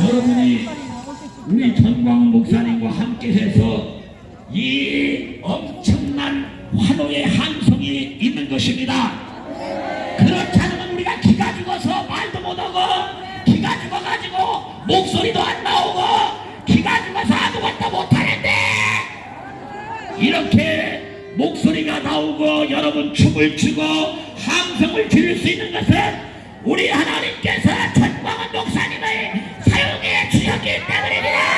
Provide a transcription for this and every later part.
여러분이 우리 전광훈 목사님과 함께해서 이 엄청난 환호의 함성이 있는 것입니다. 그렇지 않으면 우리가 기가 죽어서 말도 못하고 기가 죽어가지고 목소리도 안 나오고 기가 죽어서 아무것도 못하는데 이렇게 목소리가 나오고 여러분 춤을 추고 함성을 지를 수 있는 것은 우리 하나님께서 전광훈 목사님을 사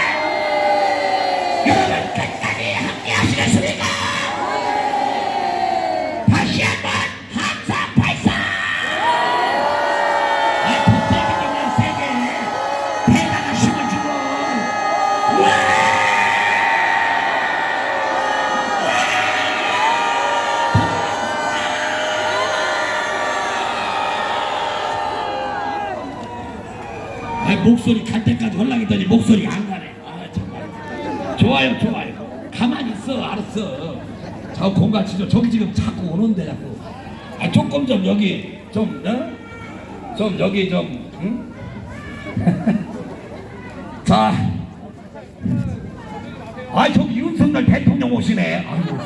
아, 목소리 갈 때까지 헐랑했더니 목소리가 안 가네. 아, 정말. 좋아요, 좋아요. 가만히 있어, 알았어. 저 공같이 좀 저기 지금 자꾸 오는데 자꾸. 아, 조금 좀 여기 좀, 어? 좀 여기 좀, 응? 자. 아, 저기 윤석열 대통령 오시네. 아이고.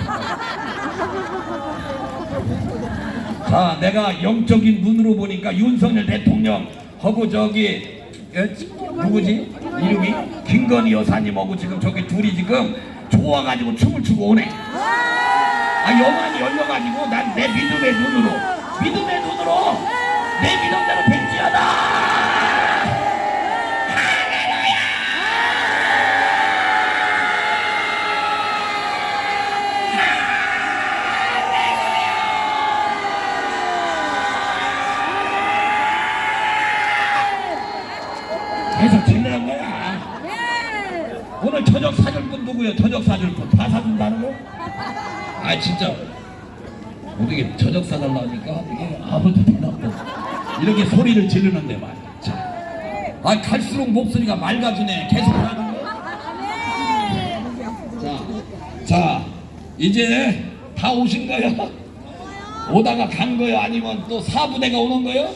자, 내가 영적인 눈으로 보니까 윤석열 대통령 하고 저기 에, 누구지? 이름이 김건희 여사님하고 지금 저기 둘이 지금 좋아가지고 춤을 추고 오네. 아 영안이 열려가지고 난 내 믿음의 눈으로 믿음의 눈으로 내 믿음대로 백지하다. 계속 질르는 거야. 오늘 저녁 사줄 분 누구요? 저녁 사줄 분 다 사준다는 거? 아 진짜 어떻게 저녁 사달라니까 이게 아무도 대답도. 이렇게 소리를 지르는데 말이야. 자, 아 갈수록 목소리가 맑아지네. 계속 하는 거. 자, 자 이제 다 오신 거요? 오다가 간 거요? 아니면 또 사부대가 오는 거요?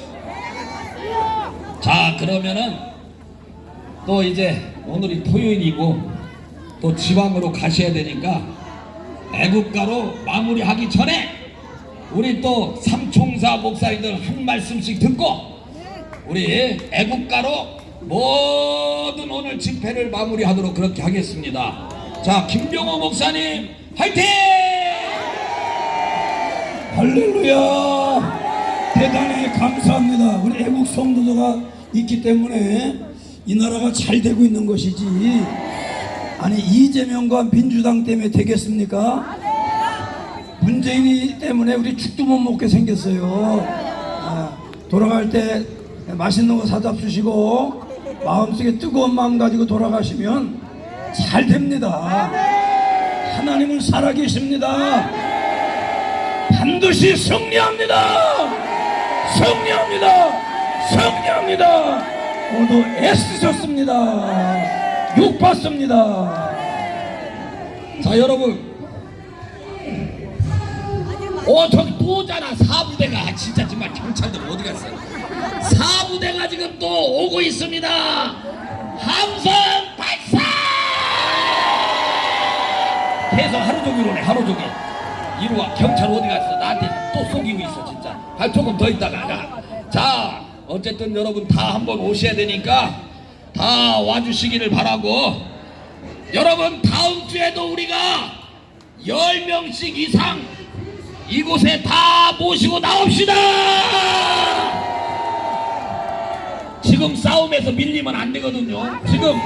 자 그러면은 또 이제 오늘이 토요일이고 또 지방으로 가셔야 되니까 애국가로 마무리하기 전에 우리 또 삼총사 목사님들 한 말씀씩 듣고 우리 애국가로 모든 오늘 집회를 마무리하도록 그렇게 하겠습니다. 자 김병호 목사님 화이팅! 할렐루야 대단히 감사합니다 우리 애국 성도도가 있기 때문에 이 나라가 잘 되고 있는 것이지 아니 이재명과 민주당 때문에 되겠습니까? 문재인이 때문에 우리 죽도 못 먹게 생겼어요 아, 돌아갈 때 맛있는 거 사다 주시고 마음속에 뜨거운 마음 가지고 돌아가시면 잘 됩니다 하나님은 살아계십니다 반드시 승리합니다. 승리합니다. 승리합니다. 모두 애쓰셨습니다. 육 받습니다. 자 여러분. 어 저기 또 오잖아. 사부대가. 진짜 정말 경찰들 어디 갔어? 사부대가 지금 또 오고 있습니다. 함성 발사! 계속 하루 종일 오네 하루 종일. 이리 와. 경찰 어디 갔어? 나한테 또 속이고 있어 진짜. 아 조금 더 있다가 가. 자 어쨌든 여러분 다 한번 오셔야 되니까 다 와주시기를 바라고. 여러분 다음 주에도 우리가 10명씩 이상 이곳에 다 모시고 나옵시다! 지금 싸움에서 밀리면 안 되거든요. 지금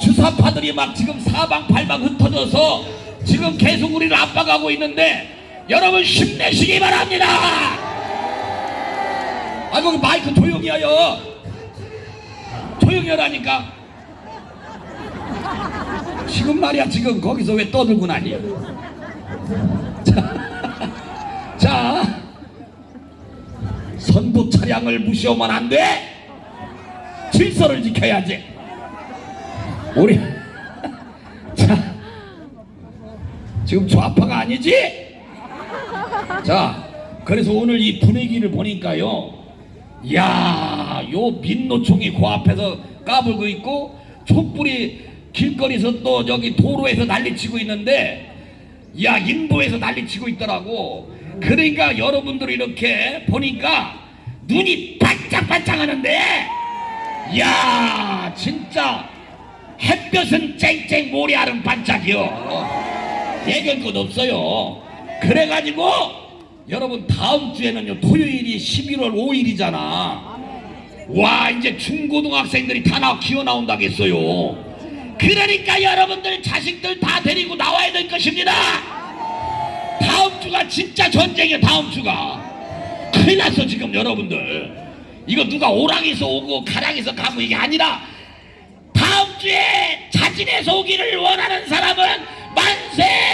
주사파들이 막 지금 사방팔방 흩어져서 지금 계속 우리를 압박하고 있는데 여러분 힘내시기 바랍니다 아이고 그 마이크 조용히 하여 조용히 하라니까. 지금 말이야 지금. 거기서 왜 떠들고 나니 자, 자. 선도 차량을 무시하면 안돼. 질서를 지켜야지. 우리 자. 지금 좌파가 아니지? 자 그래서 오늘 이 분위기를 보니까요 야, 요 민노총이 그 앞에서 까불고 있고 촛불이 길거리에서 또 여기 도로에서 난리치고 있는데 야 인도에서 난리치고 있더라고. 그러니까 여러분들 이렇게 보니까 눈이 반짝반짝 하는데 야 진짜 햇볕은 쨍쨍 모래알은 반짝이요. 예견 것 없어요. 그래가지고 여러분 다음 주에는요 토요일이 11월 5일이잖아. 와 이제 중고등학생들이 다 나와 기어 나온다겠어요. 그러니까 여러분들 자식들 다 데리고 나와야 될 것입니다. 다음 주가 진짜 전쟁이야 다음 주가. 큰일 났어 지금 여러분들. 이거 누가 오랑에서 오고 가랑에서 가고 이게 아니라 다음 주에 자진해서 오기를 원하는 사람은 만세!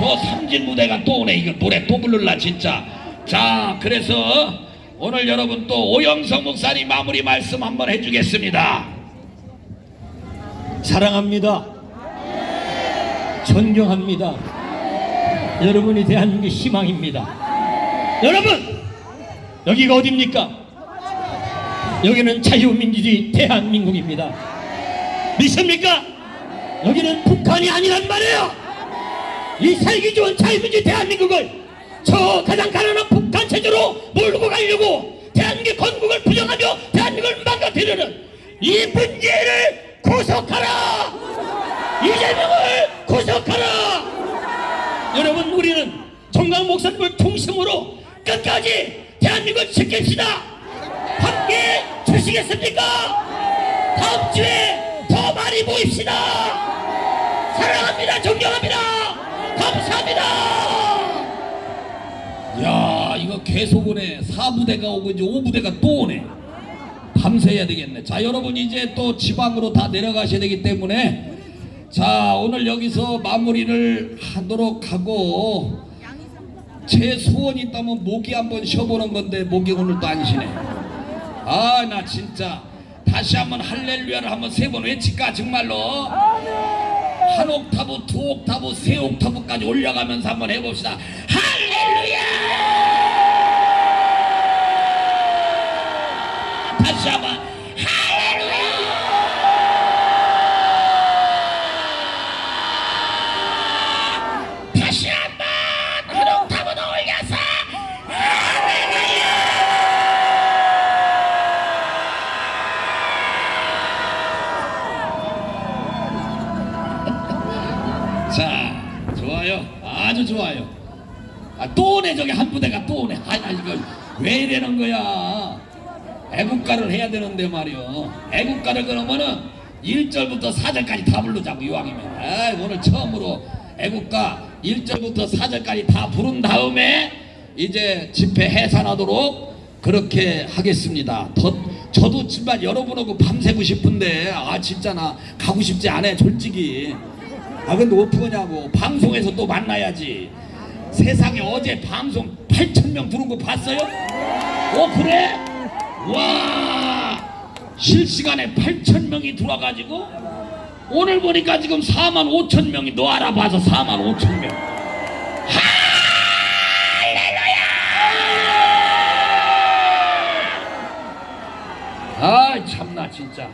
저 삼진 무대가 또 오네. 이거 노래 또 부를라 진짜. 자, 그래서 오늘 여러분 또 오영성 목사님 마무리 말씀 한번 해주겠습니다. 사랑합니다. 존경합니다. 여러분이 대한민국 희망입니다. 여러분, 여기가 어딥니까? 여기는 자유민주주의 대한민국입니다. 믿습니까? 여기는 북한이 아니란 말이에요. 이 살기 좋은 자유민주주의 대한민국을 저 가장 가난한 북한 체제로 몰고 가려고 대한민국 건국을 부정하며 대한민국을 망가뜨리는 이 문제를 구속하라! 이재명을 구속하라! 여러분 우리는 정강 목사님을 중심으로 끝까지 대한민국을 지킵시다. 함께 주시겠습니까? 다음 주에 더 많이 모입시다. 사랑합니다. 존경합니다. 감사합니다. 야, 이거 계속 오네. 4부대가 오고 이제 5부대가 또 오네. 밤새야 되겠네. 자, 여러분 이제 또 지방으로 다 내려가셔야 되기 때문에 자, 오늘 여기서 마무리를 하도록 하고 제 소원이 있다면 모기 한번 쉬어보는 건데 모기 오늘 또안 쉬네. 아, 나 진짜 다시 한번 할렐루야를 한번 세 번 외칠까 정말로. 한 옥타브, 두 옥타브, 세 옥타브까지 올려가면서 한번 해봅시다. 할렐루야! 다시 한번 할렐루야! 다시 한번 한 옥타브 더 올려서 자, 좋아요. 아주 좋아요. 아, 또 오네, 저기 한 부대가 또 오네. 아, 아, 이거 왜 이러는 거야? 애국가를 해야 되는데 말이요. 애국가를 그러면은 1절부터 4절까지 다 부르자고, 이왕이면. 아, 오늘 처음으로 애국가 1절부터 4절까지 다 부른 다음에 이제 집회 해산하도록 그렇게 하겠습니다. 더, 저도 정말 여러분하고 밤새고 싶은데, 아, 진짜 나 가고 싶지 않아, 솔직히. 아 근데 어떡하냐고 방송에서 또 만나야지 세상에 어제 방송 8천 명 들은 거 봤어요? 어 그래? 와 실시간에 8천 명이 들어와가지고 오늘 보니까 지금 4만 5천 명이 너 알아봐서 4만 5천 명 할렐루야 아 참나 진짜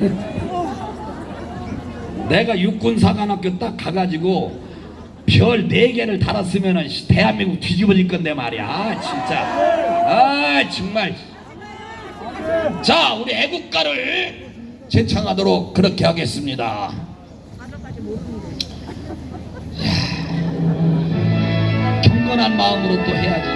내가 육군사관학교 딱 가가지고 별네 개를 달았으면은 씨, 대한민국 뒤집어질 건데 말이야. 아, 진짜. 아, 정말. 자, 우리 애국가를 제창하도록 그렇게 하겠습니다. 경건한 마음으로 또 해야지.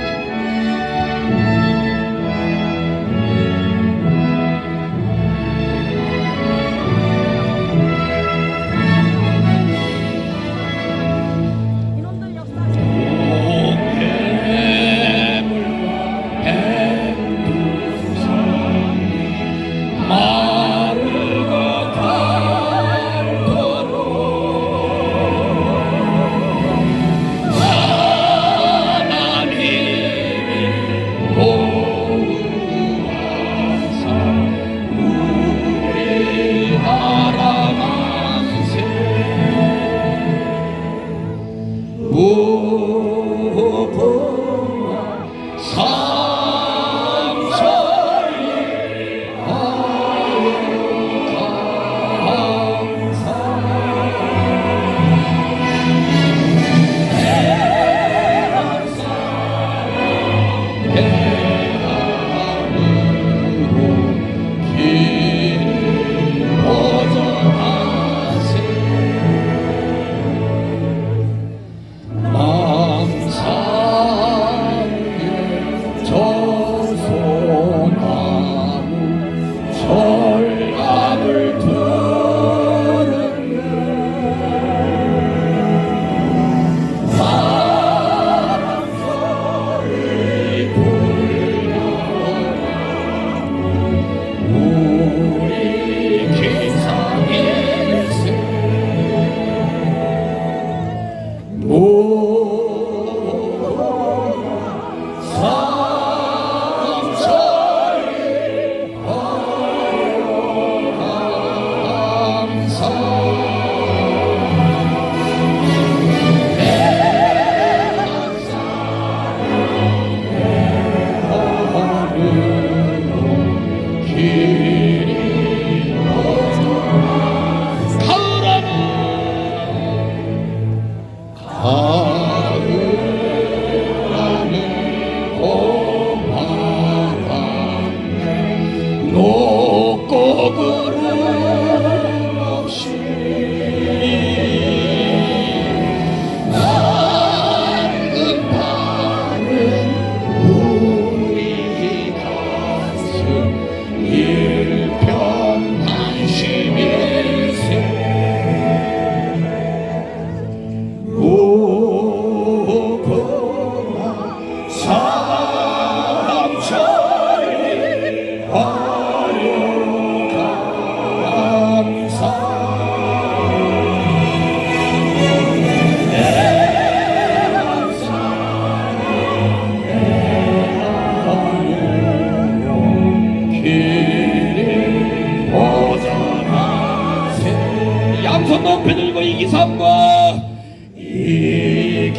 양손 높이 들고 이기삼과 이길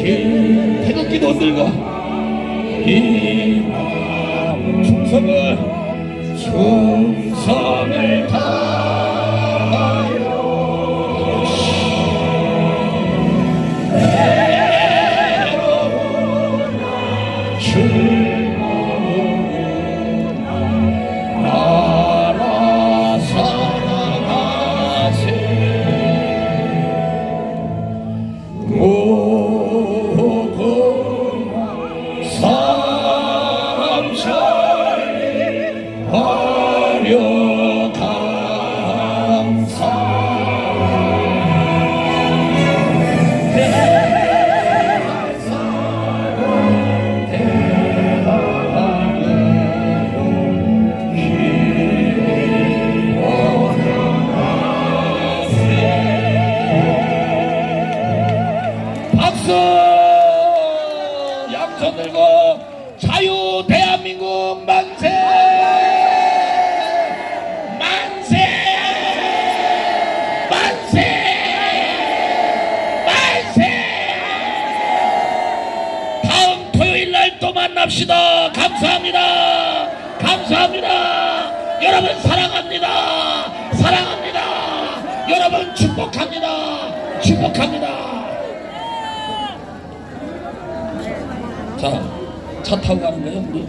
태극기도 들고 이마음 충성을 충성을 다 삼 축복합니다. 축복합니다. 자, 차 타고 가는 거예요, 우리?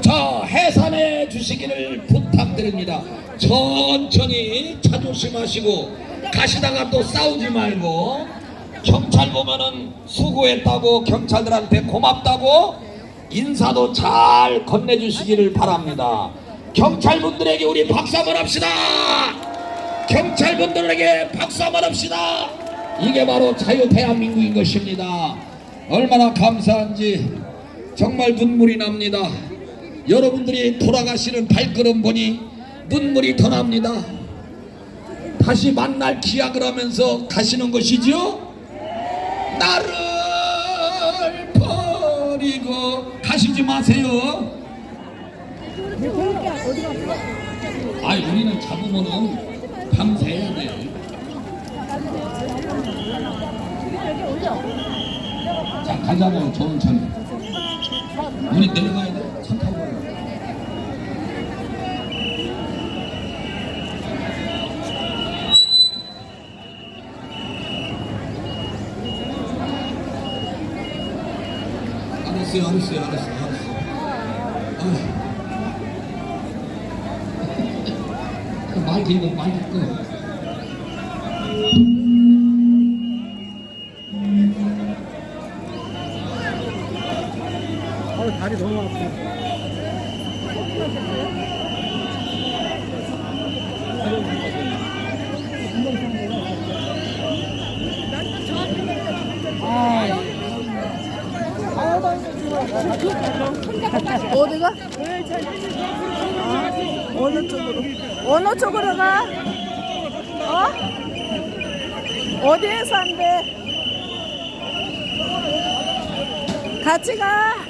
자, 해산해 주시기를 부탁드립니다. 천천히 차 조심하시고 가시다가 또 싸우지 말고 경찰 보면은 수고했다고 경찰들한테 고맙다고 인사도 잘 건네주시기를 바랍니다. 경찰분들에게 우리 박수 한번 합시다. 경찰분들에게 박수 한번 합시다. 이게 바로 자유 대한민국인 것입니다. 얼마나 감사한지 정말 눈물이 납니다. 여러분들이 돌아가시는 발걸음 보니 눈물이 더 납니다. 다시 만날 기약을 하면서 가시는 것이죠. 나를 버리고 가시지 마세요. 아, 우리는 잡으면은 밤새야 돼. 자, 가자고요, 천천히. 우리 내려가야 돼. 알았어요, 알았어요, 알았어요, 알았어요. 아. 말 길고 말 듣고. 어디가? 아, 어느 쪽으로? 어느 쪽으로 가? 어? 어디에 산대? 같이 가.